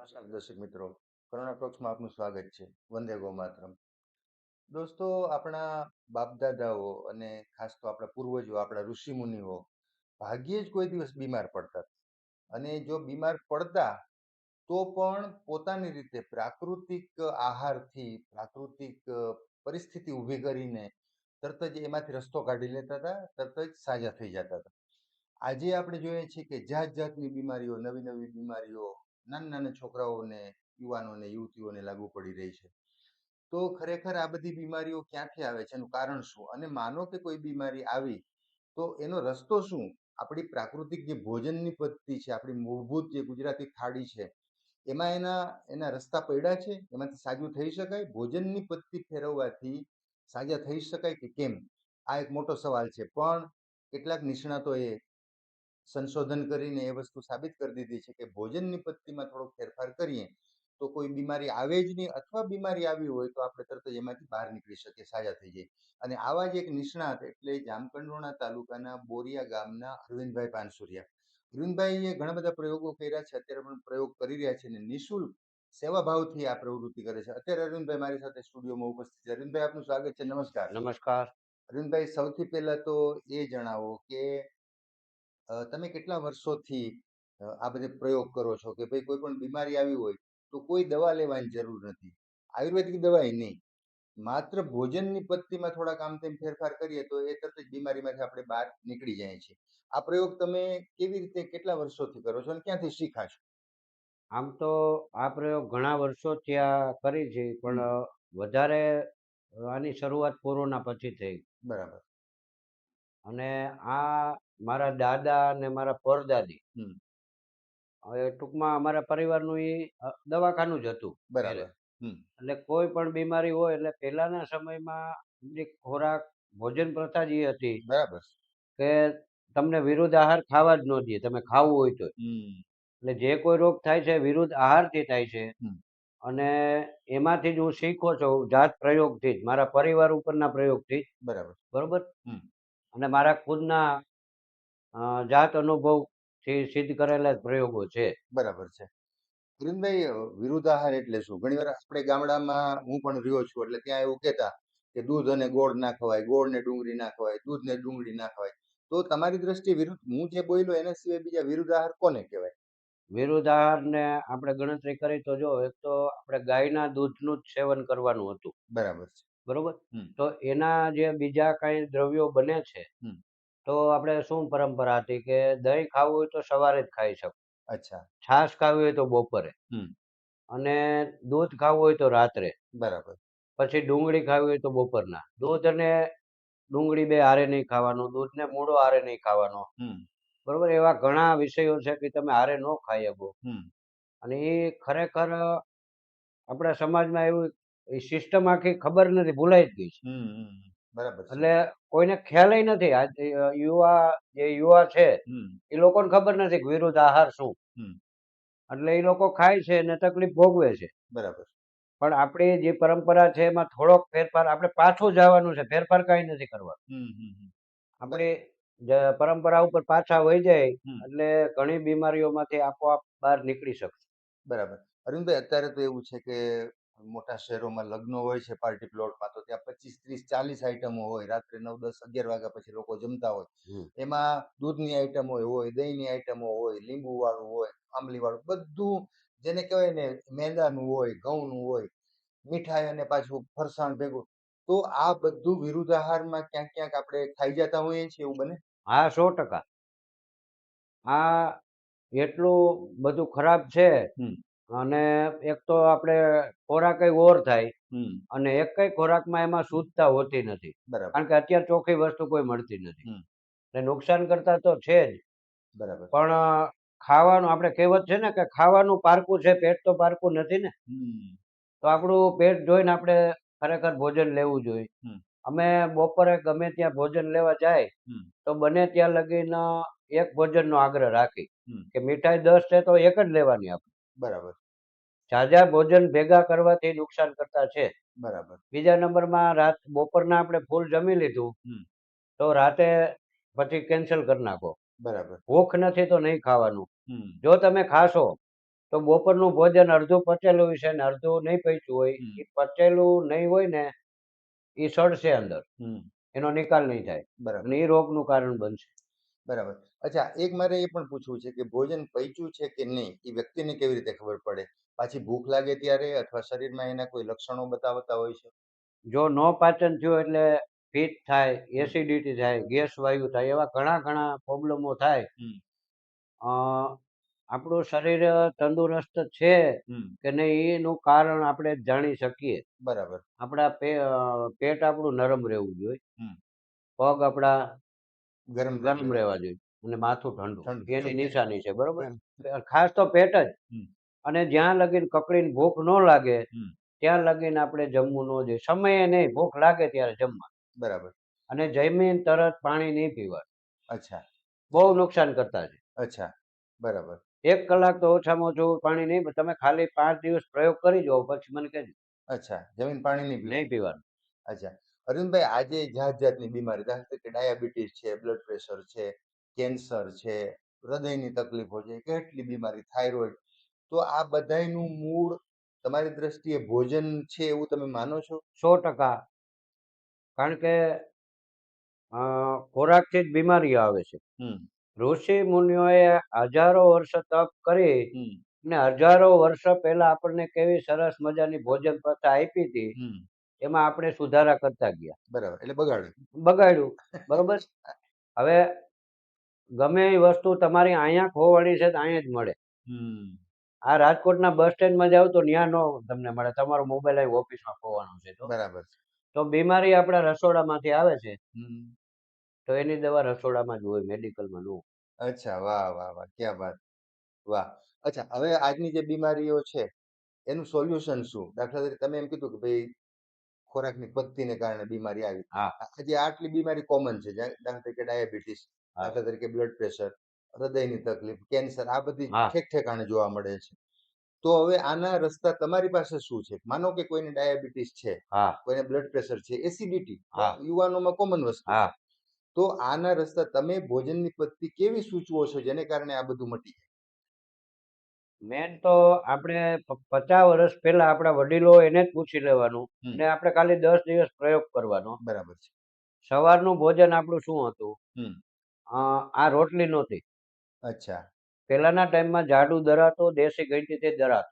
નમસ્કાર દર્શક મિત્રો, કરુણા ટોક્સમાં આપનું સ્વાગત છે. વંદે ગો માતરમ દોસ્તો, આપણા બાપ દાદાઓ અને ખાસ તો આપણા પૂર્વજો, આપણા ઋષિ મુનિઓ ભાગ્યે જ કોઈ દિવસ બીમાર પડતા અને જો બીમાર પડતા, તો પણ પોતાની રીતે પ્રાકૃતિક આહારથી, પ્રાકૃતિક પરિસ્થિતિ ઊભી કરીને તરત જ એમાંથી રસ્તો કાઢી લેતા હતા, તરત જ સાજા થઈ જતા હતા. આજે આપણે જોઈએ છીએ કે જાત જાતની બીમારીઓ, નવી નવી બીમારીઓ નાના નાના છોકરાઓને, યુવાનોને, યુવતીઓને લાગુ પડી રહી છે. તો ખરેખર આ બધી બીમારીઓ ક્યાંથી આવે છે? એનું કારણ શું? અને માનો કે કોઈ બીમારી આવી, તો એનો રસ્તો શું? આપણી પ્રાકૃતિક જે ભોજનની પદ્ધતિ છે, આપણી મૂળભૂત જે ગુજરાતી થાળી છે, એમાં એના એના રસ્તા પડ્યા છે? એમાંથી સાજું થઈ શકાય? ભોજનની પદ્ધતિ ફેરવવાથી સાજા થઈ શકાય કે કેમ? આ એક મોટો સવાલ છે. પણ કેટલાક નિષ્ણાતોએ સંશોધન કરીને એ વસ્તુ સાબિત કરી દીધી છે કે ભોજનની પદ્ધતિમાં થોડો ફેરફાર કરીએ તો કોઈ બીમારી આવે જ નહીં અથવા બીમારી આવી હોય તો આપણે તરત જ એમાંથી બહાર નીકળી શકીએ સાજા થઈ જઈએ. અને આવા જ એક નિષ્ણાત એટલે જામકંડોરણા તાલુકાના બોરિયા ગામના અરવિંદભાઈ પાનસુરિયા. અરવિંદભાઈએ ઘણા બધા પ્રયોગો કર્યા છે અત્યારે પણ પ્રયોગ કરી રહ્યા છે અને નિઃશુલ્ક સેવાભાવથી આ પ્રવૃત્તિ કરે છે. અત્યારે અરવિંદભાઈ મારી સાથે સ્ટુડિયોમાં ઉપસ્થિત છે. અરવિંદભાઈ આપનું સ્વાગત છે. નમસ્કાર. નમસ્કાર. અરવિંદભાઈ સૌથી પહેલા તો એ જણાવો કે તમે કેટલા વર્ષોથી આ બધે પ્રયોગ કરો છો કે ભાઈ કોઈ પણ બીમારી આવી હોય તો કોઈ દવા લેવાની જરૂર નથી? આયુર્વેદિક દવાય નહીં. માત્ર ભોજનની પદ્ધતિમાં થોડા કામ તેમ ફેરફાર કરીએ તો એ તરત જ બીમારીમાંથી આપણે બહાર નીકળી જાય છે. આ પ્રયોગ તમે કેવી રીતે કેટલા વર્ષોથી કરો છો અને ક્યાંથી શીખા છો આમ તો આ પ્રયોગ ઘણા વર્ષો ત્યાં કરી છે પણ વધારે આની શરૂઆત કોરોના પછી થઈ. બરાબર. અને આ મારા દાદા અને મારા પરદાદી હમ. હવે ટૂંકમાં અમારા પરિવારનું એ દવાખાનું જ હતું બરાબર. હમ. એટલે કોઈ પણ બીમારી હોય એટલે પહેલાના સમયમાં જે ખોરાક ભોજન પ્રથા જે હતી બરાબર. કે તમને વિરુદ્ધ આહાર ખાવા જ ન દે તમે ખાવું હોય તો હમ. એટલે જે કોઈ રોગ થાય છે વિરુદ્ધ આહારથી થાય છે. હમ. અને એમાંથી જ હું શીખો છું જાત પ્રયોગથી જ મારા પરિવાર ઉપરના પ્રયોગથી જ. બરાબર. બરોબર? હમ. અને મારા ખુદના જાત અનુભવથી સિદ્ધ કરેલા પ્રયોગો છે. બરાબર છે. અ, વિરુદ્ધાહાર એટલે શું? ઘણી વાર આપણે ગામડામાં હું પણ રહ્યો છું એટલે ત્યાં એવું કહેતા કે દૂધ અને ગોળ ના ખવાય ગોળ ને ડુંગળી ના ખવાય દૂધ ને ડુંગળી ના ખવાય. તો તમારી દ્રષ્ટિએ વિરુદ્ધ હું જે બોલ્યો એના સિવાય બીજા વિરુદ્ધાહાર કોને કહેવાય? વિરુદ્ધ આહારને આપણે ગણતરી કરી તો જો એક તો આપણે ગાયના દૂધનું જ સેવન કરવાનું હતું. બરાબર છે. બરોબર? તો એના જે બીજા કઈ દ્રવ્યો બને છે. તો આપણે શું પરંપરા હતી કે દહીં ખાવું હોય તો સવારે જ ખાઈ શકો. અચ્છા. છાશ ખાવી હોય તો બપોરે. અને દૂધ ખાવું હોય તો રાત્રે. બરાબર. પછી ડુંગળી ખાવી હોય તો બપોરના. દૂધ અને ડુંગળી બે હારે નહીં ખાવાનું દૂધ ને મૂળો હારે નહીં ખાવાનો. બરોબર? એવા ઘણા વિષયો છે કે તમે હારે ન ખાઈ શકો. અને એ ખરેખર આપણા સમાજમાં એવું એ સિસ્ટમ આખી ખબર નથી ભૂલાઈ જ ગઈ છે. બરાબર એટલે કોઈને ખ્યાલ નથી. આજ યુવા જે યુવા છે એ લોકોને ખબર નથી કે વિરુદ્ધ આહાર શું. એટલે એ લોકો ખાય છે અને તકલીફ ભોગવે છે. બરાબર. પણ આપણી જે પરંપરા છે એમાં થોડોક ફેરફાર આપણે પાછું જવાનું છે. ફેરફાર કાંઈ નથી કરવા. આપણી પરંપરા ઉપર પાછા વહી જાય એટલે ઘણી બીમારીઓમાંથી આપોઆપ બહાર નીકળી શકશે. બરાબર. અરવિંદભાઈ અત્યારે તો એવું છે કે મોટા શહેરોમાં લગ્નો હોય છે પાર્ટી પ્લોટમાં તો ત્યાં પચીસ ત્રીસ ચાલીસ આઈટમો હોય. રાત્રે નવ દસ અગિયાર વાગ્યા પછી લોકો જમતા હોય. એમાં દૂધની આઈટમો હોય દહીંની આઈટમો હોય લીંબુ વાળું હોય આંબલી વાળું બધું જેને કહેવાય ને મેંદાનું હોય ઘઉંનું હોય મીઠાઈ અને પાછું ફરસાણ ભેગું. તો આ બધું વિરુદ્ધ આહારમાં ક્યાંક ક્યાંક આપણે ખાઈ જતા હોઈએ છીએ એવું બને? હા સો ટકા. આ એટલું બધું ખરાબ છે. અને એક તો આપણે ખોરાક ઓર થાય અને એક કઈ ખોરાકમાં એમાં શુદ્ધતા હોતી નથી. કારણ કે અત્યારે ચોખ્ખી વસ્તુ કોઈ મળતી નથી. એટલે નુકસાન કરતા તો છે જ. બરાબર. પણ ખાવાનું આપણે કહેવત છે ને કે ખાવાનું પારકું છે પેટ તો પારકું નથી ને. તો આપણું પેટ જોઈને આપણે ખરેખર ભોજન લેવું જોઈએ. અમે બપોરે ગમે ત્યાં ભોજન લેવા જાય તો બને ત્યાં લગીને એક ભોજનનો આગ્રહ રાખી કે મીઠાઈ દસ છે તો એક જ લેવાની આપણે. બરાબર. ઝાઝા ભોજન ભેગા કરવાથી નુકસાન કરતા છે. બરાબર. બીજા નંબરમાં રાત બપોરના આપણે ફૂલ જમી લીધું તો રાતે પછી કેન્સલ કરી નાખો. બરાબર. ભૂખ નથી તો નહીં ખાવાનું. જો તમે ખાશો તો બપોરનું ભોજન અડધું પચેલું હોય છે ને અડધું નહીં પચ્યું હોય એ પચેલું નહીં હોય ને એ સડશે અંદર. એનો નિકાલ નહીં થાય. બરાબર. એ રોગનું કારણ બનશે. બરાબર. અચ્છા એક મારે એ પણ પૂછવું છે કે ભોજન પચ્યું છે કે નહીં? એ વ્યક્તિને કેવી રીતે ખબર પડે? પાછી ભૂખ લાગે ત્યારે અથવા શરીરમાં એના કોઈ લક્ષણો બતાવતા હોય છે? જો ન પાચન થયું એટલે ફીટ થાય એસિડિટી થાય ગેસ વાયુ થાય એવા ઘણા ઘણા પ્રોબ્લેમો થાય. અ, આપણું શરીર તંદુરસ્ત છે કે નહીં એનું કારણ આપણે જાણી શકીએ. બરાબર. આપણા પેટ આપણું નરમ રહેવું જોઈએ. પગ આપણા ગરમ ગરમ રહેવા જોઈએ. અને માથું ઠંડુ. એની નિશાની છે બરોબર? ખાસ તો પેટ જ. અને જ્યાં લગીન કકડીને ભૂખ ન લાગે ત્યાં લગીન આપણે જમવું ન જોઈએ. સમયે નહીં ભૂખ લાગે ત્યારે જમવા બરાબર. અને જમીન તરત પાણી નહીં પીવા અચ્છા. બહુ નુકસાન કરતા છે. અચ્છા. બરાબર. એક કલાક તો ઓછામાં ઓછું પાણી નહીં તમે ખાલી પાંચ દિવસ પ્રયોગ કરી જુઓ પછી મને કહેજો. અચ્છા. જમીન પાણી નહીં નહીં પીવાનું. અચ્છા. અરવિંદભાઈ આજે જાત જાતની બીમારી. દાખલા તરીકે ડાયાબિટીસ છે બ્લડ પ્રેશર છે કેન્સર છે હૃદયની તકલીફો છે કેટલી બીમારી થાઇરોઇડ. તો આ બધાયનું મૂળ તમારી દ્રષ્ટિએ ભોજન છે એવું તમે માનો છો? સો ટકા. કારણ કે ખોરાકથી જ બીમારીઓ આવે છે. ઋષિ મુનિઓએ હજારો વર્ષ તપ કરી ને હજારો વર્ષ પહેલા આપણને કેવી સરસ મજાની ભોજન પ્રથા આપી હતી એમાં આપણે સુધારા કરતા ગયા. બરાબર એટલે બગાડ્યું. બગાડ્યું. બરોબર? હવે ગમે એ વસ્તુ તમારી અહીંયા ખોવાણી છે તો અહીંયા જ મળે. આ રાજકોટના બસ સ્ટેન્ડમાં જાવ તો ત્યાં નો તમને મળે. તમારો મોબાઈલ અહીં ઓફિસમાં ખોવાનો છે તો. બરાબર તો બીમારી આપણા રસોડામાંથી આવે છે. તો એની દવા રસોડામાં જ હોય મેડિકલમાં ન અચ્છા વાહ વાહ વાહ ક્યાં વાત. વાહ. અચ્છા હવે આજની જે બીમારીઓ છે એનું સોલ્યુશન શું? દાખલા તરીકે તમે એમ કીધું કે ભાઈ ખોરાકની પત્તીને કારણે બીમારી આવી. હા. આજે આટલી બીમારી કોમન છે. દાખલા તરીકે ડાયાબિટીસ. દાખલા તરીકે બ્લડ પ્રેશર હૃદયની તકલીફ કેન્સર આ બધી ઠેક ઠેકાણે જોવા મળે છે. તો હવે આના રસ્તા તમારી પાસે શું છે? માનો કે કોઈને ડાયાબિટીસ છે કોઈને બ્લડ પ્રેશર છે એસિડિટી યુવાનોમાં કોમન વસ્તુ તો આના રસ્તા તમે ભોજનની પદ્ધતિ કેવી સૂચવો છો જેને કારણે આ બધું મટી જાય? મેન તો આપણે પચાસ વર્ષ પહેલા આપણા વડીલો એને જ પૂછી લેવાનું. ને આપણે ખાલી દસ દિવસ પ્રયોગ કરવાનો. બરાબર છે. સવારનું ભોજન આપણું શું હતું? આ રોટલી નહોતી. અચ્છા. પહેલાના ટાઈમમાં જાડુ દરાતો દેશી તે દરાતો.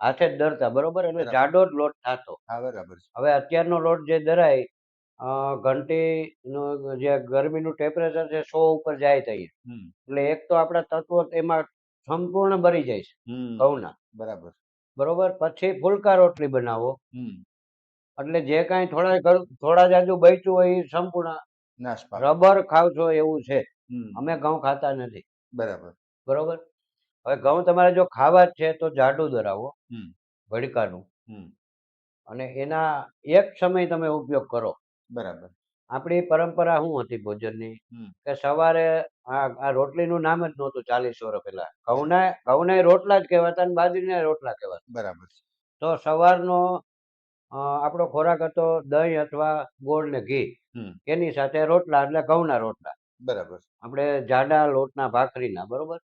હાથે જ દરતા બરોબર? એટલે. જાડો જ લોટ થતો. બરાબર હવે અત્યારનો લોટ જે દરાય ઘંટીનો જે ગરમીનું ટેમ્પરેચર છે સો ઉપર જાય થઈ એટલે એક તો આપણા તત્વો એમાં સંપૂર્ણ ભરી જાય છે ઘઉંના. બરાબર. બરોબર? પછી ફુલકા રોટલી બનાવો. એટલે જે કાંઈ થોડા થોડા જાજુ બચ્યું હોય એ સંપૂર્ણ નાશ પામે રબર ખાવ છો એવું છે. અમે ઘઉં ખાતા નથી. બરાબર. બરોબર? હવે ઘઉં તમારે જો ખાવા જ છે તો જાડું દરાવો હમ. ભડકાનું. અને એના એક સમય તમે ઉપયોગ કરો. બરાબર. આપણી પરંપરા શું હતી ભોજનની? કે સવારે આ રોટલીનું નામ જ નહોતું ચાલીસ વર્ષ પહેલા. ઘઉંના ઘઉંના રોટલા જ કહેવાતા અને બાજરીના રોટલા કહેવાતા. બરાબર. તો સવારનો આપણો ખોરાક હતો દહીં અથવા ગોળ ને ઘી. એની સાથે રોટલા એટલે ઘઉંના રોટલા. બરાબર. આપણે જાડા લોટના ભાખરીના બરોબર?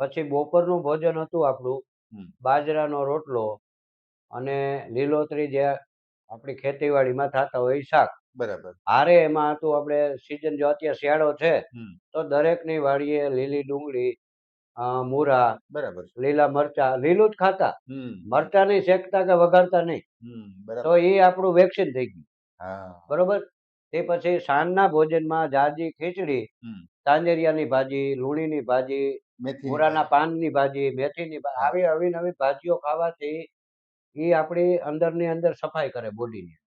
પછી બપોરનું ભોજન હતું આપણું. બાજરાનો રોટલો અને લીલોતરી જે આપણી ખેતીવાડીમાં થતા હોય એ શાક. બરાબર. હારે એમાં હતું આપણે સીઝન જો અત્યારે શિયાળો છે તો દરેકની વાડીએ લીલી ડુંગળી મૂળા બરાબર લીલા મરચા લીલું જ ખાતા. મરચા નહીં શેકતા કે વઘારતા નહીં. તો એ આપણું વેક્સિન થઈ ગયું. બરોબર? તે પછી સાંજના ભોજનમાં જાજી ખીચડી. તાંજરિયાની ભાજી લુણીની ભાજી મેથી પાનની ભાજી મેથીની આવી આવી નવી ભાજીઓ ખાવાથી એ આપણી અંદરની અંદર સફાઈ કરે બોડીની.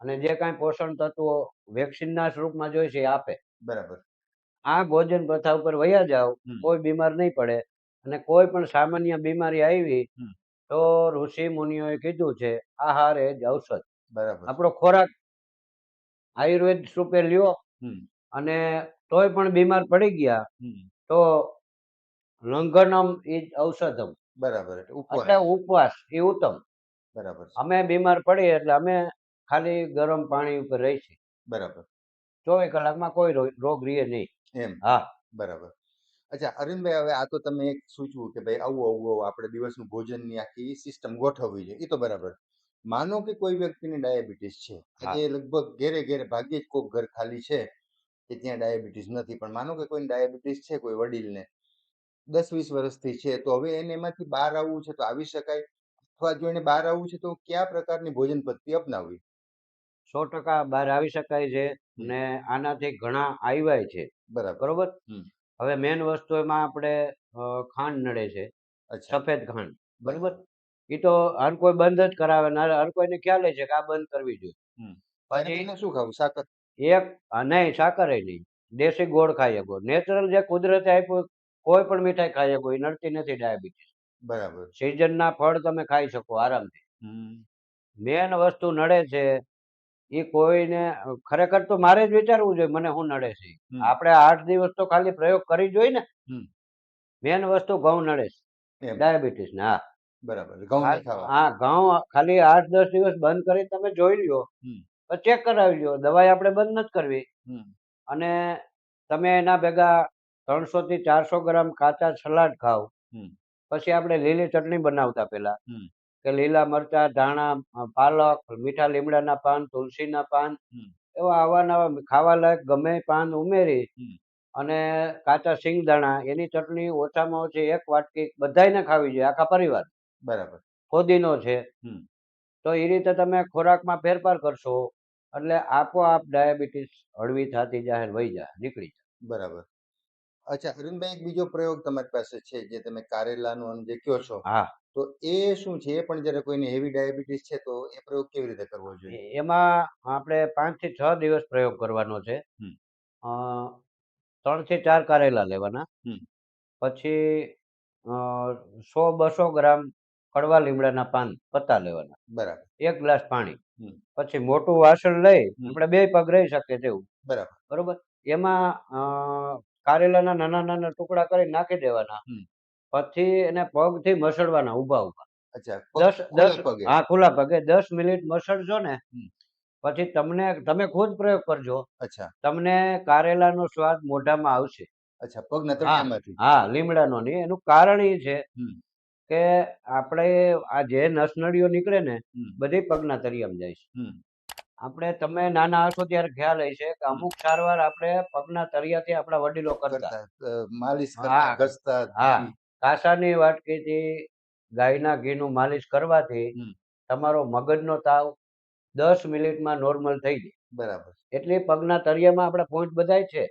અને જે કાંઈ પોષણ તત્વો વેક્સિનના સ્વરૂપમાં જોઈએ છે એ આપે. બરાબર. આ ભોજન પ્રથા ઉપર વયા જાવ કોઈ બીમાર નહીં પડે. અને કોઈ પણ સામાન્ય બીમારી આવી તો ઋષિ મુનિઓએ કીધું છે આહાર એ જ ઔષધ. બરાબર. આપણો ખોરાક આયુર્વેદ રૂપે લ્યો અને તોય પણ બીમાર પડી ગયા તો લંઘનમ એ જ ઔષધમ. બરાબર એટલે ઉપવાસ. એ ઉત્તમ. બરાબર. અમે બીમાર પડીએ એટલે અમે ખાલી ગરમ પાણી ઉપર રહી છીએ બરાબર. ચોવીસ કલાકમાં કોઈ રોગ રહે નહીં. એમ. હા. બરાબર. અચ્છા અરવિંદભાઈ હવે આ તો તમે એક સૂચવું કે ભાઈ આવું આવું આવું આપણે દિવસનું ભોજનની આખી સિસ્ટમ ગોઠવવી જોઈએ એ તો બરાબર. માનો કે કોઈ વ્યક્તિને ડાયાબિટીસ છે આજે લગભગ ઘેરે ઘેરે ભાગ્યે જ કોઈક ઘર ખાલી છે કે ત્યાં ડાયાબિટીસ નથી પણ માનો કે કોઈને ડાયાબિટીસ છે કોઈ વડીલને દસ વીસ વર્ષથી છે તો હવે એને એમાંથી બહાર આવવું છે તો આવી શકાય? અથવા જો એને બહાર આવવું છે તો કયા પ્રકારની ભોજન પદ્ધતિ અપનાવવી? સો ટકા બહાર આવી શકાય છે. ને આનાથી ઘણા આવ્યા છે. બરાબર. હવે મેન વસ્તુ એમાં આપણે ખાંડ નડે છે. સફેદ ખાંડ. બરોબર. એ તો હર કોઈ બંધ જ કરાવે ને હર કોઈને ખ્યાલ છે કે આ બંધ કરવી જોઈએ. પછી એને શું ખાવું? સાકર? એક નહીં સાકર નહીં. દેશી ગોળ ખાઈ શકો નેચરલ જે કુદરતે આપ્યું કોઈ પણ મીઠાઈ ખાઈ શકો એ નડતી નથી ડાયાબિટીસ. બરાબર. સિઝનના ફળ તમે ખાઈ શકો આરામથી. મેન વસ્તુ નડે છે એ કોઈને ખરેખર તો મારે જ વિચારવું જોઈએ મને શું નડે છે આપણે આઠ દિવસ તો ખાલી પ્રયોગ કરી જોઈએ ને. મેન વસ્તુ ઘઉં નડે છે. ડાયાબિટીસ ને હા. બરાબર ઘઉં હા ઘઉં ખાલી આઠ દસ દિવસ બંધ કરી તમે જોઈ લ્યો. ચેક કરાવી લ્યો દવાઈ આપણે બંધ નથી કરવી. અને તમે એના ભેગા ત્રણસો થી ચારસો ગ્રામ કાચા સલાડ ખાવ પછી આપણે લીલી ચટણી બનાવતા પેલા. કે લીલા મરચા ધાણા પાલક મીઠા લીમડાના પાન તુલસીના પાન. એવા આવા નવા ખાવા લાયક ગમે પાન ઉમેરી અને કાચા સિંગદાણા એની ચટણી ઓછામાં ઓછી એક વાટકી બધાને ખાવી જોઈએ આખા પરિવાર બરાબર. ફોદીનો છે. તો એ રીતે તમે ખોરાકમાં ફેરફાર કરશો એટલે આપોઆપ ડાયાબિટીસ હળવી થતી જાહેર વહી જાય નીકળી જાય. બરાબર. અચ્છા અરવિંદભાઈ એક બીજો પ્રયોગ તમારી પાસે છે જે તમે કારેલાનો આમ જે કહો છો હા. તો એ શું છે? એ પણ જ્યારે કોઈને હેવી ડાયાબિટીસ છે તો એ પ્રયોગ કેવી રીતે કરવો જોઈએ? એમાં આપણે પાંચથી છ દિવસ પ્રયોગ કરવાનો છે. અ, ત્રણથી ચાર કારેલા લેવાના. પછી અ, સો બસો ગ્રામ કડવા લીમડાના પાન પત્તા લેવાના. બરાબર. એક ગ્લાસ પાણી. પછી મોટું વાસણ લઈ આપણે બે પગ રહી શકે તેવું. બરાબર. બરોબર? એમાં અ, કારેલાના નાના નાના ટુકડા કરી નાખી દેવાના. પછી એને પગથી મસળવાના ઊભા ઊભા દસ દસ હા ખુલ્લા પગે. દસ મિનિટ મસળજો ને પછી તમને તમે ખુદ પ્રયોગ કરજો. અચ્છા. તમને કારેલાનો સ્વાદ મોઢામાં આવશે. અચ્છા પગ તળિયામાંથી? હા લીમડાનો નહીં એનું કારણ એ છે કે આપણે આ જે નસનળીઓ નીકળે ને બધી પગના તળિયામાં જાય છે. આપણે તમે નાના હશો ત્યારે ખ્યાલ હશે કે અમુક સારવાર આપણે પગના તળિયાથી આપણા વડીલો કરતા. માલિશ. ઘસતા હા. કાસાની વાટકીથી ગાયના ઘીનું માલિશ કરવાથી. તમારો મગજનો તાવ દસ મિનિટમાં નોર્મલ થઈ જાય. બરાબર. એટલે પગના તળિયામાં આપણા પોઈન્ટ બધાય છે.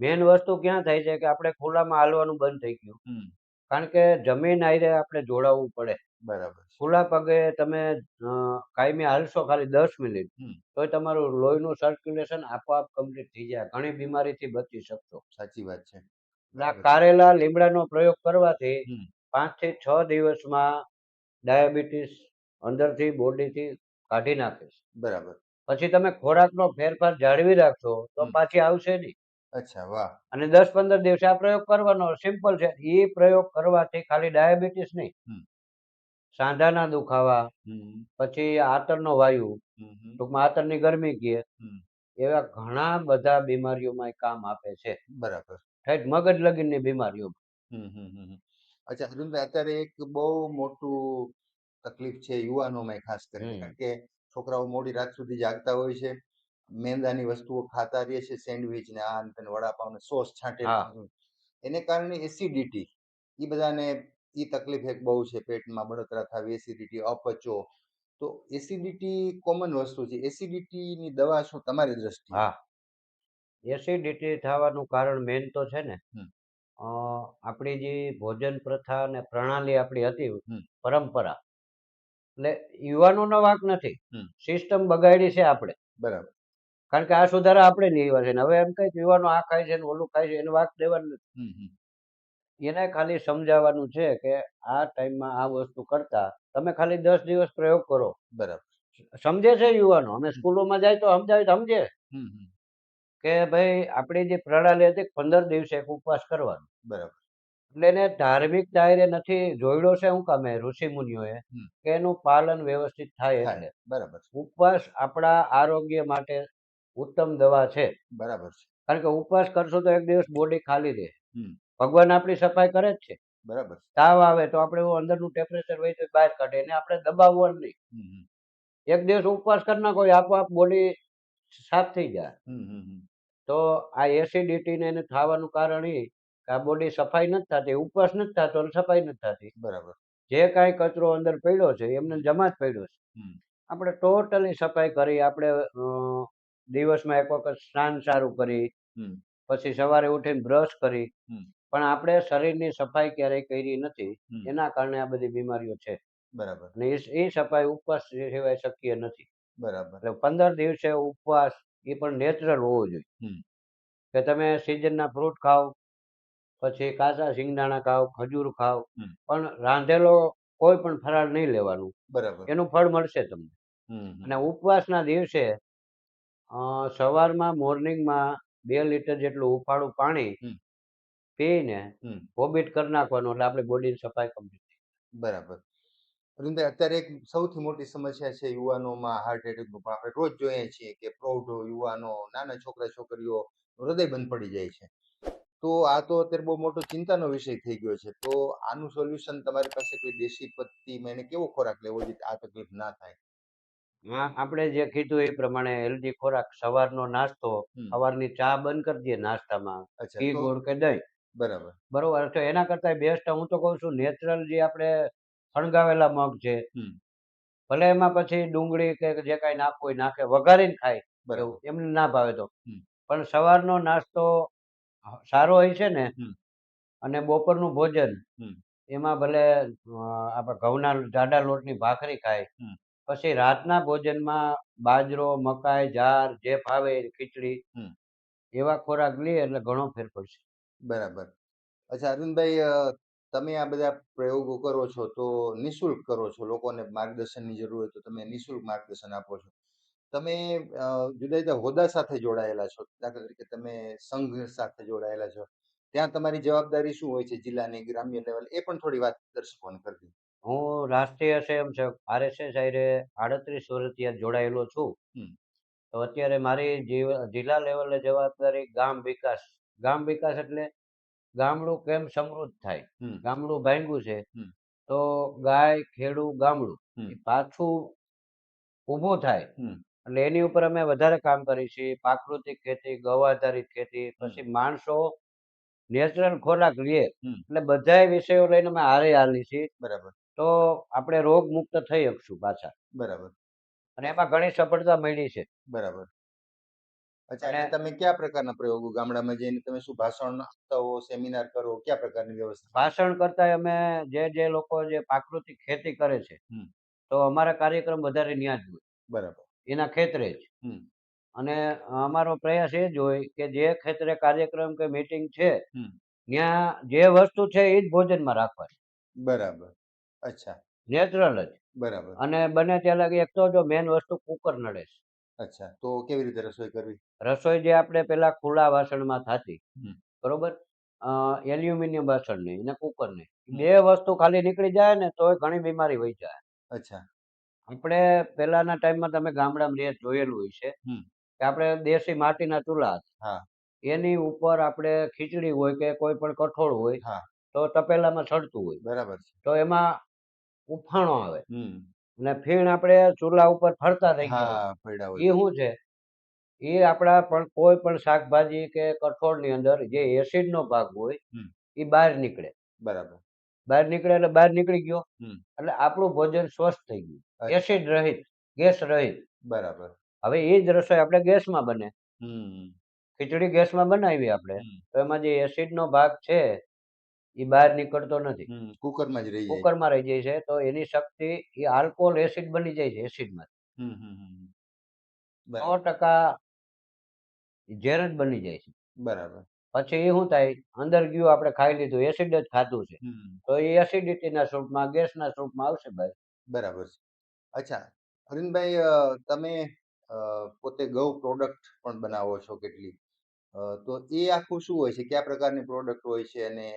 મેન વસ્તુ ક્યાં થાય છે કે આપણે ખુલ્લામાં હાલવાનું બંધ થઈ ગયું. કારણ કે જમીન આયરે આપણે જોડાવવું પડે. બરાબર ખુલ્લા પગે તમે અ, કાયમી હાલશો ખાલી દસ મિનિટ હમ. તોય તમારું લોહીનું સર્ક્યુલેશન આપોઆપ કમ્પ્લીટ થઈ જાય. ઘણી બીમારીથી બચી શકશો. સાચી વાત છે. એટલે આ બરાબર. કારેલા લીમડાનો પ્રયોગ કરવાથી હમ. પાંચથી છ દિવસમાં ડાયાબિટીસ અંદરથી બોડીથી કાઢી નાખે છે. બરાબર. પછી તમે ખોરાકનો ફેરફાર જાળવી રાખશો તો હમ. પાછી આવશે નહીં. અચ્છા વાહ. અને દસ પંદર દિવસે આ પ્રયોગ કરવાનો. સિમ્પલ છે. એ પ્રયોગ કરવાથી ખાલી ડાયાબિટીસ નહીં. હમ. સાંધાના દુખાવા. પછી આતરનો વાયુ. ટૂંકમાં આતરની ગરમી કહે એવા ઘણા બધા બીમારીઓમાં કામ આપે છે. બરાબર. ઠેઠ મગજ લગીનની બીમારીઓ. હમ હમ હમ હમ. અચ્છા અરુણભાઈ અત્યારે એક બહુ મોટું તકલીફ છે યુવાનોમાં ખાસ કરીને કારણ કે છોકરાઓ મોડી રાત સુધી જાગતા હોય છે મેંદાની વસ્તુઓ ખાતા રહે છે સેન્ડવિચ ને આ ને વડાપાવ ને સોસ છાંટે એને કારણે એસિડિટી એ બધાને એ તકલીફ એક બહુ છે પેટમાં બળતરા થવી એસિડિટી અપચો. તો એસિડિટી કોમન વસ્તુ છે. એસિડિટીની દવા શું તમારી દ્રષ્ટિએ? હા. એસિડિટી થવાનું કારણ મેન તો છે ને આપણી જે ભોજન પ્રથા અને પ્રણાલી આપણી હતી પરંપરા. એટલે યુવાનોનો વાક નથી. સિસ્ટમ બગાડી છે આપણે. બરાબર. કારણ કે આ સુધારા આપણે લેવા છે. હવે એમ કહે યુવાનો આ ખાય છે ઓલું ખાય છે એને વાક દેવાનું નથી. એને ખાલી સમજાવવાનું છે કે આ ટાઈમમાં આ વસ્તુ કરતા તમે ખાલી દસ દિવસ પ્રયોગ કરો. બરાબર. સમજે છે યુવાનો? અમે સ્કૂલોમાં જાય તો સમજાવે તો સમજે. કે ભાઈ આપણી જે પ્રણાલી હતી પંદર દિવસે ઉપવાસ કરવાનો. બરાબર. એટલે એને ધાર્મિક દાયરે નથી જોયડો છે શું કામે ઋષિ મુનિઓએ કે એનું પાલન વ્યવસ્થિત થાય એટલે. બરાબર. ઉપવાસ આપણા આરોગ્ય માટે ઉત્તમ દવા છે. બરાબર છે. કારણ કે ઉપવાસ કરશો તો એક દિવસ બોડી ખાલી રહે. ભગવાન આપણી સફાઈ કરે જ છે. બરાબર. તાવ આવે તો આપણે એવું અંદરનું ટેમ્પરેચર હોય તો બહાર કાઢે એને આપણે દબાવવાનું નહીં. એક દિવસ ઉપવાસ કરી નાખો આપોઆપ બોડી સાફ થઈ જાય. તો આ એસિડિટી ને એને થવાનું કારણ એ આ બોડી સફાઈ નથી થતી ઉપવાસ નથી થતો અને સફાઈ નથી થતી. બરાબર. જે કાંઈ કચરો અંદર પડ્યો છે એમને જમા જ પડ્યો છે. આપણે ટોટલી સફાઈ કરી આપણે દિવસમાં એક વખત સ્નાન સારું કરી. પછી સવારે ઉઠીને બ્રશ કરી. પણ આપણે શરીરની સફાઈ ક્યારેય કરી નથી. એના કારણે આ બધી બીમારીઓ છે. બરાબર. અને એ સફાઈ ઉપવાસ સિવાય શક્ય નથી. બરાબર. એટલે પંદર દિવસે ઉપવાસ એ પણ નેચરલ હોવો જોઈએ. કે તમે સિઝનના ફ્રૂટ ખાઓ પછી કાચા સિંગદાણા ખાઓ ખજૂર ખાઓ પણ રાંધેલો કોઈ પણ ફરાળ નહીં લેવાનું. બરાબર. એનું ફળ મળશે તમને. અને ઉપવાસના દિવસે સવારમાં મોર્નિંગમાં બે લીટર જેટલું ઉફાળું પાણી. પીને. વોમિટ કરી નાખવાનું એટલે આપણી બોડીની સફાઈ કમ્પ્લીટ બરાબર. અરવિંદભાઈ અત્યારે એક સૌથી મોટી સમસ્યા છે યુવાનોમાં હાર્ટ એટેકનું પણ આપણે રોજ જોઈએ છીએ કે પ્રૌઢો યુવાનો નાના છોકરા છોકરીઓ હૃદય બંધ પડી જાય છે. તો આ તો અત્યારે બહુ મોટો ચિંતાનો વિષય થઈ ગયો છે. તો આનું સોલ્યુશન તમારી પાસે કોઈ દેશી પત્તીમાં એને કેવો ખોરાક લેવો જોઈએ આ તકલીફ ના થાય? હા આપણે જે કીધું એ પ્રમાણે હેલ્ધી ખોરાક સવારનો નાસ્તો સવારની ચા બંધ કરી દઈએ નાસ્તામાં. ઘી ગોળ કે દહીં. બરાબર બરોબર તો એના કરતાં બેસ્ટ હું તો કહું છું નેચરલ જે આપણે ફણગાવેલા મગ છે ભલે એમાં પછી ડુંગળી કે જે કાંઈ નાખવું હોય નાખે વઘારીને ખાય બરાબર એમને ના ભાવે તો હમ. પણ સવારનો નાસ્તો સારો હોય છે ને હમ. અને બપોરનું ભોજન હમ. એમાં ભલે અ, આપણે ઘઉંના જાડા લોટની ભાખરી ખાય હમ. પછી રાતના ભોજનમાં બાજરો મકાઈ જાર જે ફાવે એ ખીચડી હમ. એવા ખોરાક લઈએ એટલે ઘણો ફેર પડશે બરાબર. અચ્છા અરવિંદભાઈ અ, તમે આ બધા પ્રયોગો કરો છો તો નિઃશુલ્ક કરો છો લોકોને માર્ગદર્શનની જરૂર હોય તો તમે નિઃશુલ્ક માર્ગદર્શન આપો છો. તમે અ, જુદા જુદા હોદ્દા સાથે જોડાયેલા છો દાખલા તરીકે તમે સંઘ સાથે જોડાયેલા છો. ત્યાં તમારી જવાબદારી શું હોય છે જિલ્લાની ગ્રામ્ય લેવલ? એ પણ થોડી વાત દર્શકોને કરતી હું રાષ્ટ્રીય સ્વયંસેવક આરએસએસ હારે આડત્રીસ વર્ષથી આ જોડાયેલો છું. હમ. તો અત્યારે મારી જીવ- જિલ્લા લેવલે જવાબદારી ગામ વિકાસ ગામ વિકાસ એટલે ગામડું કેમ સમૃદ્ધ થાય? ગામડું ભાંગ્યું છે તો ગાય ખેડૂ ગામડું પાછું ઊભું થાય. એટલે એની ઉપર અમે વધારે કામ કરીએ છીએ. પ્રાકૃતિક ખેતી ગૌ આધારિત ખેતી પછી માણસો નેચરલ ખોરાક લે. એટલે બધાય વિષયો લઈને અમે હારે હાલી છીએ. બરાબર. તો આપણે રોગ મુક્ત થઈ શકશું પાછા. બરાબર. અને એમાં ઘણી સફળતા મળી છે. બરાબર. અચ્છા તમે કયા પ્રકારના પ્રયોગો? ગામડામાં જઈને તમે શું ભાષણ આપતા હો સેમિનાર કરો? કયા પ્રકારની વ્યવસ્થા? ભાષણ કરતા અમે જે જે લોકો જે પ્રાકૃતિક ખેતી કરે છે તો અમારા કાર્યક્રમ વધારે ન્યા જ હોય. બરાબર. એના ખેતરે જ. અને અમારો પ્રયાસ એ જ હોય કે જે ખેતરે કાર્યક્રમ કે મીટિંગ છે. ત્યાં જે વસ્તુ છે એ જ ભોજનમાં રાખવાની. બરાબર. અચ્છા. નેચરલ જ. બરાબર. અને બને ત્યાં લાગે એક તો જો મેન વસ્તુ કુકર નડે છે. અચ્છા તો કેવી રીતે રસોઈ કરવી રસોઈ જે આપણે પેલા ખુલ્લા વાસણમાં થતી. બરોબર એલ્યુમિનિયમ વાસણની અને કુકરની હમ. બે વસ્તુ ખાલી નીકળી જાય ને તો ઘણી બીમારી વહી જાય અચ્છા આપણે પેલાના ટાઈમમાં તમે ગામડામાં રે જોયેલું હોય છે કે આપણે દેશી માટીના ચૂલા હતા. હા. એની ઉપર આપણે ખીચડી હોય કે કોઈ પણ કઠોળ હોય. તો તપેલામાં ચડતું હોય બરાબર તો એમાં ઉફાણો આવે અને ફીણ આપણે ચૂલા ઉપર ફરતા થઈ ગયા એ શું છે? એ આપણા પણ કોઈ પણ શાકભાજી કે કઠોળની અંદર જે એસિડ નો ભાગ હોય એ બહાર નીકળે. બરાબર. બહાર નીકળે એટલે બહાર નીકળી ગયો. એટલે આપણું ભોજન સ્વસ્થ થઈ ગયું. એસિડ રહિત ગેસ રહિત. બરાબર. હવે એ જ રસોઈ આપણે ગેસમાં બને. ખીચડી ગેસમાં બનાવી આપણે. તો એમાં જે એસિડ નો ભાગ છે એ બહાર નીકળતો નથી. કુકરમાં જ રહી જાય. કુકરમાં રહી જાય છે તો એની શક્તિ એ આલ્કોહોલ એસિડ બની જાય છે એસિડમાં. સો ટકા ઝેર જ બની જાય છે. બરાબર. પછી એ શું થાય? અંદર ગયું આપણે ખાઈ લીધું એસિડ જ ખાધું છે. તો એ એસિડિટીના સ્વરૂપમાં ગેસના સ્વરૂપમાં આવશે ભાઈ બરાબર છે. અચ્છા અરવિંદભાઈ તમે પોતે ગૌ પ્રોડક્ટ પણ બનાવો છો કેટલી. તો એ આખું શું હોય છે? કયા પ્રકારની પ્રોડક્ટ હોય છે? અને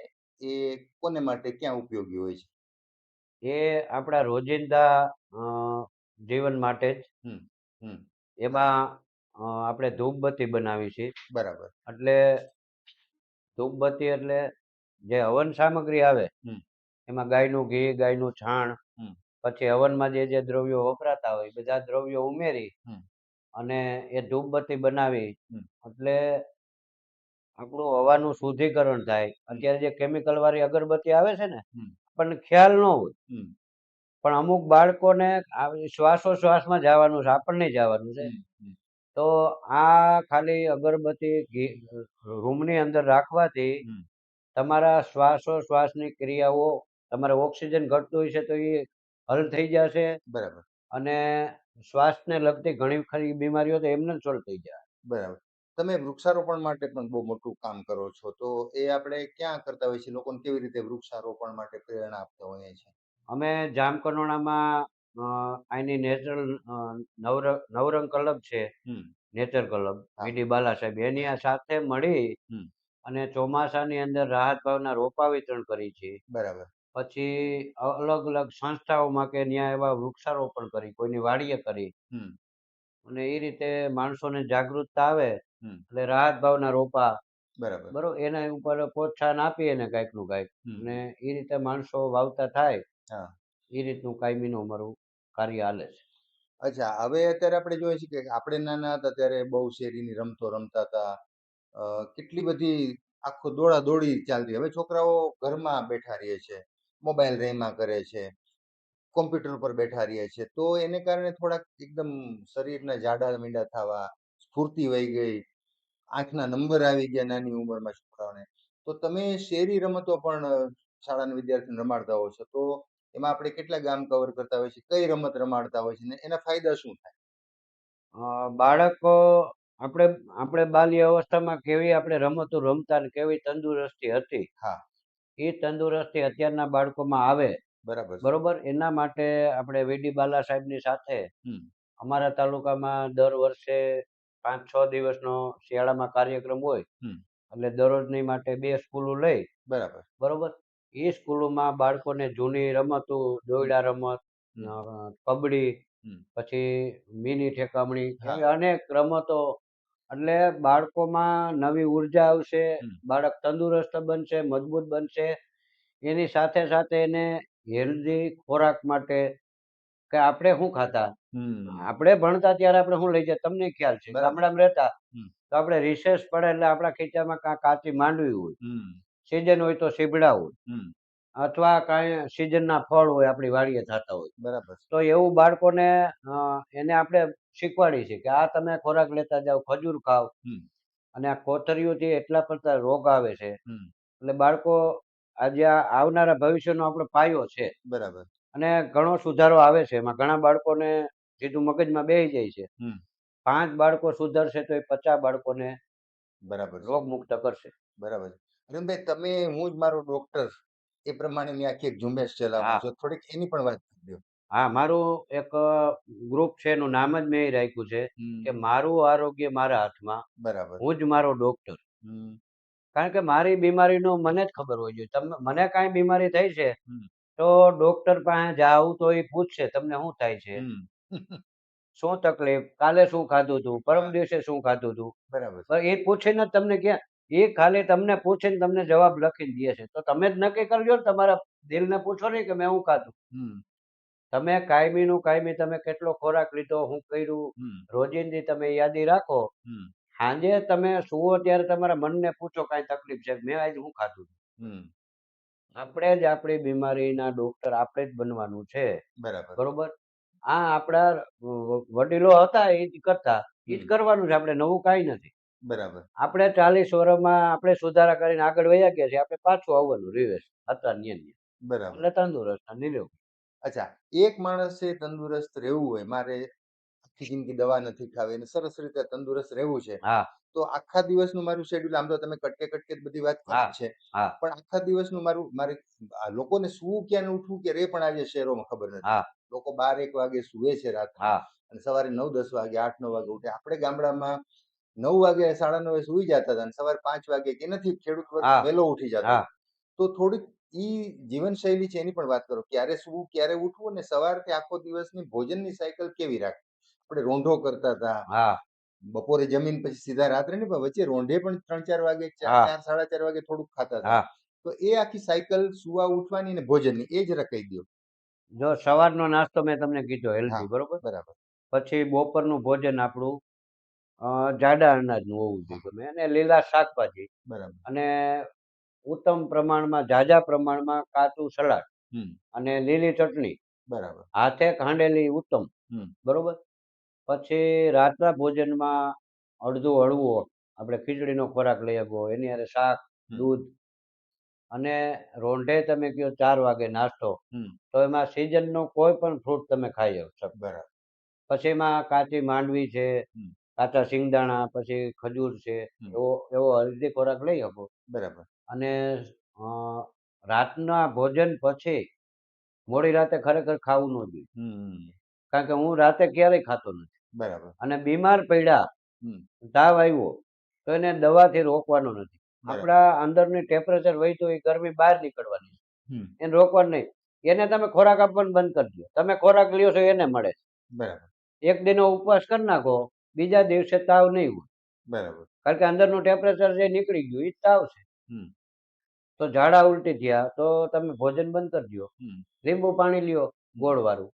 એ કોને માટે ક્યાં ઉપયોગી હોય છે? એ આપણા રોજિંદા જીવન માટે જ. એમાં આપણે ધૂપબત્તી બનાવી છે. બરાબર. એટલે ધૂપબત્તી એટલે જે હવન સામગ્રી આવે હમ. એમાં ગાયનું ઘી ગાયનું છાણ. પછી હવનમાં જે જે દ્રવ્યો વપરાતા હોય બધા દ્રવ્યો ઉમેરી અને એ ધૂપબત્તી બનાવી એટલે આપણું હવાનું શુદ્ધિકરણ થાય. અત્યારે જે કેમિકલ વાળી અગરબત્તી આવે છે ને પણ આપણને ખ્યાલ ન હોય. પણ અમુક બાળકોને શ્વાસોશ્વાસમાં જવાનું છે આપણને જવાનું છે. તો આ ખાલી અગરબત્તી રૂમની અંદર રાખવાથી. તમારા શ્વાસોશ્વાસની ક્રિયાઓ તમારે ઓક્સિજન ઘટતું હોય છે તો એ હલ થઈ જશે. બરાબર. અને શ્વાસને લગતી ઘણી ખરી બીમારીઓ તો એમને સોલ્વ થઈ જાય બરાબર. તમે વૃક્ષારોપણ માટે પણ બહુ મોટું કામ કરો છો તો એ આપણે ક્યાં કરતા હોઈએ છીએ લોકોને કેવી રીતે વૃક્ષારોપણ માટે પ્રેરણા આપતા હોઈએ છીએ અમે જામકંડોળામાં અહીંની નેચરલ નવર નવરંગ ક્લબ છે હમ. નેચર ક્લબ હા. વીડી બાલા સાહેબ એની આ સાથે મળી હમ. અને ચોમાસાની અંદર રાહત ભાવના રોપા વિતરણ કરી છે બરાબર પછી અલગ અલગ સંસ્થાઓમાં કે ત્યાં એવા વૃક્ષારોપણ કરી કોઈની વાડીએ કરી હમ. અને એ રીતે માણસોને જાગૃતતા આવે. એટલે રાહત ભાવના રોપા. બરાબર. બરોબર? એના ઉપર પ્રોત્સાહન આપીએ ને કાંઈકનું કાંઈક. અને એ રીતે માણસો વાવતા થાય. એ રીતનું કાયમીનું અમારું કાર્ય હાલે છે. અચ્છા હવે અત્યારે આપણે જોઈએ છીએ કે આપણે નાના હતા ત્યારે બહુ શેરીની રમતો રમતા હતા. કેટલી બધી આખો દોડા દોડી ચાલતી. હવે છોકરાઓ ઘરમાં બેઠા રહે છે મોબાઈલ રેમાં કરે છે કોમ્પ્યુટર પર બેઠા રહે છે. તો એને કારણે થોડાક એકદમ શરીરના જાડા મીંડા થવા સ્ફૂર્તિ વહી ગઈ. આંખના નંબર આવી ગયા નાની ઉંમરમાં છોકરાઓને. તો તમે શેરી રમતો પણ શાળાના વિદ્યાર્થી રમાડતા હોવ છો. તો એમાં આપણે કેટલા ગામ કવર કરતા હોય છે? કઈ રમત રમાડતા હોય છે? ને એના ફાયદા શું થાય? બાળકો આપણે આપણે બાલ્ય અવસ્થામાં કેવી આપણે રમતો રમતા ને કેવી તંદુરસ્તી હતી હા. એ તંદુરસ્તી અત્યારના બાળકોમાં આવે. બરાબર બરોબર? એના માટે આપણે વીડી બાલા સાહેબની સાથે. અમારા તાલુકામાં દર વર્ષે પાંચ છ દિવસનો શિયાળામાં કાર્યક્રમ હોય. એટલે દરરોજની માટે બે સ્કૂલો લઈ બરાબર. બરોબર? એ સ્કૂલોમાં બાળકોને જૂની રમતો દોયડા રમત કબડ્ડી પછી મિની ઠેકામણી એવી અનેક રમતો. એટલે બાળકોમાં નવી ઊર્જા આવશે બાળક તંદુરસ્ત બનશે મજબૂત બનશે. એની સાથે સાથે એને હેલ્ધી ખોરાક માટે કે આપણે શું ખાતા? આપણે ભણતા ત્યારે આપણે શું લઈ જાય? તમને ખ્યાલ છે. ગામડામાં રહેતા તો આપણે રિસેસ પડે એટલે આપણા ખીચામાં કાં કાચી માંડવી હોય. સિઝન હોય તો સીબડા હોય. અથવા કાંઈ સિઝનના ફળ હોય આપણી વાડીએ થતા હોય. બરાબર. તો એવું બાળકોને એને આપણે શીખવાડી છે કે આ તમે ખોરાક લેતા જાઓ ખજૂર ખાઓ અને આ કોથળીઓથી એટલા પડતા રોગ આવે છે. એટલે બાળકો આજે આ આવનારા ભવિષ્યનો આપણો પાયો છે. બરાબર. અને ઘણો સુધારો આવે છે. એમાં ઘણા બાળકોને સીધું મગજમાં બેસી જાય છે. પાંચ બાળકો સુધરશે તો એ પચાસ બાળકોને બરાબર. રોગમુક્ત રોગ મુક્ત કરશે. બરાબર. અરુણભાઈ તમે હું જ મારો ડોક્ટર એ પ્રમાણેની આખી એક ઝુંબેશ ચલાવો. છો. થોડીક એની પણ વાત કરી હા મારું એક ગ્રુપ છે એનું નામ જ મેં રાખ્યું છે કે મારું આરોગ્ય મારા હાથમાં બરાબર. હું જ મારો ડોક્ટર કારણ કે મારી બીમારીનો મને જ ખબર હોય જોઈએ તમે મને કાંઈ બીમારી થઈ છે. તો ડોક્ટર પાસે જાવ તો એ પૂછશે તમને શું થાય છે? શું તકલીફ? કાલે શું ખાધું હતું પરમ દિવસે શું ખાધું હતું બરાબર. એ પૂછીને ને તમને ક્યાં? એ ખાલી તમને પૂછીને તમને જવાબ લખીને દે છે. તો તમે જ નક્કી કરજો ને તમારા દિલને પૂછો નહીં કે મેં શું ખાધું. તમે કાયમીનું કાયમી તમે કેટલો ખોરાક લીધો હું કર્યું? રોજિંદી તમે યાદી રાખો. સાંજે તમે સુવો ત્યારે તમારા મનને પૂછો કાંઈ તકલીફ છે? મેં આજે હું ખાધું. આપણે જ આપણી બીમારીના ડોક્ટર આપણે જ બનવાનું છે. બરાબર. બરોબર? આ આપણા વડીલો હતા એ જ કરતા. એ જ કરવાનું છે આપણે નવું કાંઈ નથી. બરાબર. આપણે ચાલીસ વર્ષમાં આપણે સુધારા કરીને આગળ વયા ગયા છીએ આપણે પાછું આવવાનું રિવેશ હતા ન્યા બરાબર. એટલે તંદુરસ્ત નિરોગી. અચ્છા એક માણસે તંદુરસ્ત રહેવું હોય મારે જિંદગી દવા નથી ખાવી અને સરસ રીતે તંદુરસ્ત રહેવું છે. તો આખા દિવસનું મારું શેડ્યુલ આમ તો તમે કટકે કટકે બધી વાત કરી છે. પણ આખા દિવસનું મારું મારે લોકોને સુવું ક્યાં ઉઠવું કે રે પણ આજે શહેરોમાં ખબર નથી. લોકો બાર એક વાગે સુવે છે રાત અને સવારે નવ દસ વાગે આઠ નવ વાગે ઉઠે. આપણે ગામડામાં નવ વાગે સાડા નવે સુઈ જતા હતા અને સવારે પાંચ વાગે કે નથી ખેડૂત વર્ગ વહેલો ઉઠી જતા. તો થોડીક ઈ જીવનશૈલી છે એની પણ વાત કરો. ક્યારે સુવું ક્યારે ઉઠવું અને સવારથી આખો દિવસની ભોજનની સાયકલ કેવી રાખવી? આપણે રોંઢો કરતા હતા. હા. બપોરે જમીન પછી સીધા રાત્રે ને વચ્ચે રોંઢે પણ ત્રણ ચાર વાગે ચાર સાડા ચાર વાગે થોડુંક ખાતા હતા. તો એ આખી સાયકલ સુવા ઉઠવાની ને ભોજનની એ જ રખાઈ દો જો સવારનો નાસ્તો મેં તમને કીધો હેલ્ધી બરોબર? બરાબર. પછી બપોરનું ભોજન આપણું અ, જાડા અનાજનું હોવું જોઈએ ગમે અને લીલા શાકભાજી. બરાબર. અને ઉત્તમ પ્રમાણમાં જાજા પ્રમાણમાં કાચું સલાડ અને લીલી ચટણી. બરાબર. હાથે ખાંડેલી ઉત્તમ બરોબર? પછી રાતના ભોજનમાં અડધું હળવો આપણે ખીચડીનો ખોરાક લઈ શકો એની હારે શાક દૂધ અને રોંઢે તમે કયો ચાર વાગે નાસ્તો તો એમાં સિઝનનો કોઈ પણ ફ્રૂટ તમે ખાઈ શકો બરાબર. પછી એમાં કાચી માંડવી છે કાચા સિંગદાણા પછી ખજૂર છે એવો એવો હલ્દી ખોરાક લઈ શકો બરાબર. અને રાતના ભોજન પછી મોડી રાતે ખરેખર ખાવું ન જોઈએ. કારણ કે હું રાતે ક્યારેય ખાતો નથી. બરાબર. અને બીમાર પડ્યા તાવ આવ્યો તો એને દવાથી રોકવાનો નથી. આપણા અંદરની ટેમ્પરેચર વહી તો એ ગરમી બહાર નીકળવાની છે. એને રોકવાનું નહીં. એને તમે ખોરાક આપવાનું બંધ કરી તમે ખોરાક લ્યો છો એને મળે બરાબર. એક દિનો ઉપવાસ કરી નાખો બીજા દિવસે તાવ નહીં હોય. બરાબર. કારણ કે અંદરનું ટેમ્પરેચર જે નીકળી ગયું એ તાવ છે. તો ઝાડા ઉલટી થયા તો તમે ભોજન બંધ કરી દો લીંબુ પાણી લ્યો ગોળ વાળું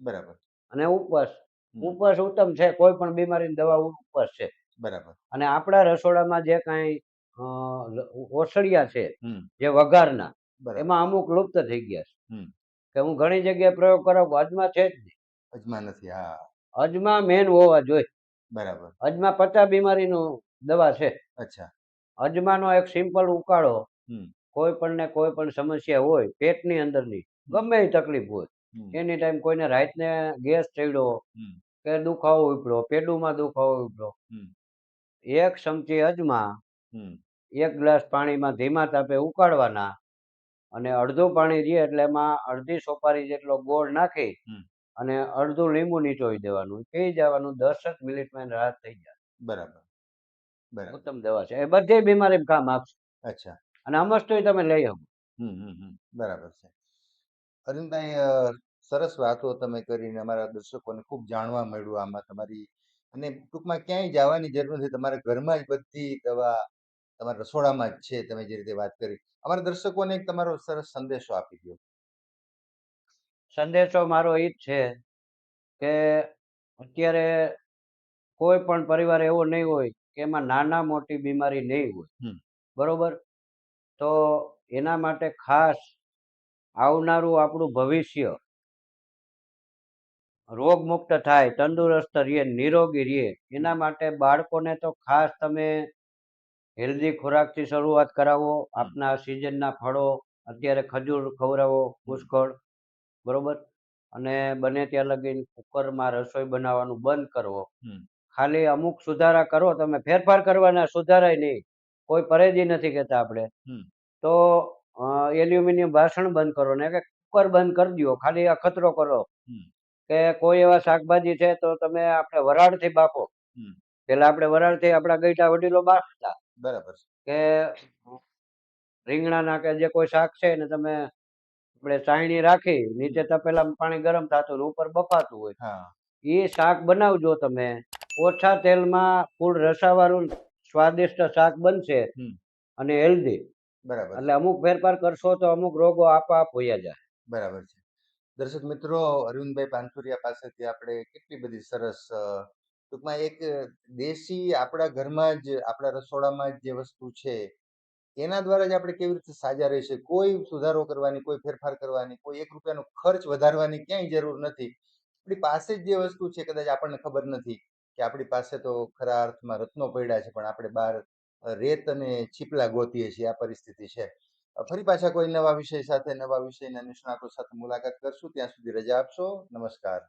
બરાબર. અને ઉપવાસ. ઉપવાસ ઉત્તમ છે કોઈ પણ બીમારીની દવા ઉપવાસ છે. બરાબર. અને આપણા રસોડામાં જે કાંઈ ઓસડિયા છે જે વઘારના એમાં અમુક લુપ્ત થઈ ગયા છે. કે હું ઘણી જગ્યાએ પ્રયોગ કરાવું અજમા છે જ નહીં. અજમા નથી હા. અજમા મેન હોવા જોઈએ. બરાબર. અજમા પચા બીમારીનું દવા છે. અચ્છા. અજમાનો એક સિમ્પલ ઉકાળો કોઈ પણ ને કોઈ પણ સમસ્યા હોય પેટની અંદરની ગમે એ તકલીફ હોય. એની ટાઈમ કોઈને રાતને ગેસ ચડ્યો કે દુખાવો ઉપડ્યો પેડુમાં દુખાવો ઉપડ્યો. એક ચમચી અજમા એક ગ્લાસ પાણીમાં ધીમા તાપે ઉકાળવાના અને અડધું પાણી રહે એટલે એમાં અડધી સોપારી જેટલો ગોળ નાખી અને અડધું લીંબુ નીચોવી દેવાનું. પી જવાનું દસ જ મિનિટમાં રાહત થઈ જાય. બરાબર. બરાબર. ઉત્તમ દવા છે. એ બધી બીમારી કામ આપશે. અચ્છા. અને અમસ્તોય તમે લઈ શકો હમ હમ હમ. બરાબર છે. અરવિંદભાઈ સરસ વાતો તમે કરીને અમારા દર્શકોને ખૂબ જાણવા મળ્યું આમાં તમારી. અને ટૂંકમાં ક્યાંય જવાની જરૂર નથી. તમારા ઘરમાં જ બધી દવા તમારા રસોડામાં જ છે તમે જે રીતે વાત કરી. અમારા દર્શકોને એક તમારો સરસ સંદેશો આપી દો સંદેશો મારો એ જ છે કે અત્યારે કોઈ પણ પરિવાર એવો નહીં હોય કે એમાં નાના મોટી બીમારી નહીં હોય. બરોબર? તો એના માટે ખાસ આવનારું આપણું ભવિષ્ય. રોગમુક્ત થાય તંદુરસ્ત રહીએ નિરોગી રહે એના માટે બાળકોને તો ખાસ તમે હેલ્ધી ખોરાકથી શરૂઆત કરાવો આપના સિઝનના ફળો અત્યારે ખજૂર ખવડાવો પુષ્કળ બરોબર? અને બને ત્યાં લગીને કુકરમાં રસોઈ બનાવવાનું બંધ કરવો ખાલી અમુક સુધારા કરો તમે. ફેરફાર કરવાના સુધારાય નહીં. કોઈ પરેજી નથી કહેતા આપણે. તો એલ્યુમિનિયમ વાસણ બંધ કરો ને કે કુકર બંધ કરી દો ખાલી અખતરો કરો. કે કોઈ એવા શાકભાજી છે તો તમે આપણે વરાળથી બાફો. પેલા આપણે વરાળથી આપણા ગઈટા વડીલો બાફતા. બરાબર. કે રીંગણાના કે જે કોઈ શાક છે ને તમે આપણે ચાયણી રાખી નીચે તપેલા પાણી ગરમ થતું હોય ઉપર બફાતું હોય. એ શાક બનાવજો તમે. ઓછા તેલમાં ફૂડ રસાવાળું સ્વાદિષ્ટ શાક બનશે. અને હેલ્ધી બરાબર. એટલે અમુક ફેરફાર કરશો તો અમુક રોગો આપોઆપ હોય જાય. બરાબર છે. દર્શક મિત્રો અરવિંદભાઈ પાનસુરિયા પાસેથી આપણે કેટલી બધી સરસ ટૂંકમાં એક દેશી આપણા ઘરમાં જ આપણા રસોડામાં જ જે વસ્તુ છે એના દ્વારા જ આપણે કેવી રીતે સાજા રહીશું કોઈ સુધારો કરવાની કોઈ ફેરફાર કરવાની કોઈ એક રૂપિયાનો ખર્ચ વધારવાની ક્યાંય જરૂર નથી. આપણી પાસે જ જે વસ્તુ છે કદાચ આપણને ખબર નથી કે આપણી પાસે તો ખરા અર્થમાં રત્નો પડ્યા છે પણ આપણે બહાર રેત અને છીપલા ગોતીએ છીએ, આ પરિસ્થિતિ છે. ફરી પાછા કોઈ નવા વિષય સાથે, નવા વિષયના નિષ્ણાતો સાથે મુલાકાત કરશું. ત્યાં સુધી રજા આપશો. નમસ્કાર.